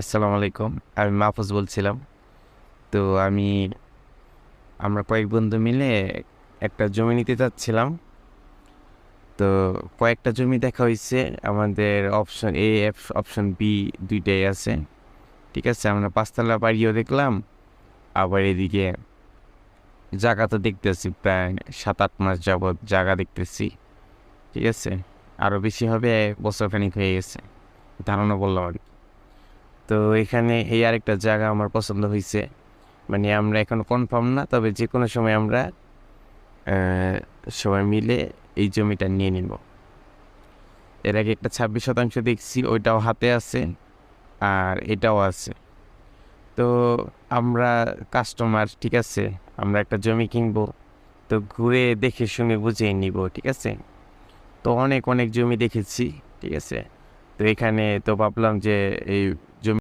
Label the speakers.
Speaker 1: আসসালামু আলাইকুম। আমি মাহফুজ বলছিলাম। তো আমি, আমরা কয়েক বন্ধু মিলে একটা জমি নিতে চাচ্ছিলাম তো কয়েকটা জমি দেখা হয়েছে আমাদের অপশন এ অপশন বি দুইটাই আছে। ঠিক আছে, আমরা পাঁচতলা বাড়িও দেখলাম। আবার এদিকে জায়গা তো দেখতেছি প্রায় সাত আট মাস যাবৎ জায়গা দেখতেছি। ঠিক আছে আরও বেশি হবে, বছর বছরখানিক হয়ে গেছে। ধারণা বললাম আর কি। তো এখানে এই আরেকটা জায়গা আমার পছন্দ হয়েছে মানে আমরা এখন কনফার্ম না, তবে যে কোনো সময় আমরা সবাই মিলে এই জমিটা নিয়ে নিব। এর আগে একটা ছাব্বিশ শতাংশ দেখছি, ওইটাও হাতে আছে আর এটাও আছে। তো আমরা কাস্টমার ঠিক আছে? আমরা একটা জমি কিনবো, তো ঘুরে দেখে শুনে বুঝে নিব, ঠিক আছে? তো অনেক অনেক জমি দেখেছি, ঠিক আছে? তো এখানে তো ভাবলাম যে এই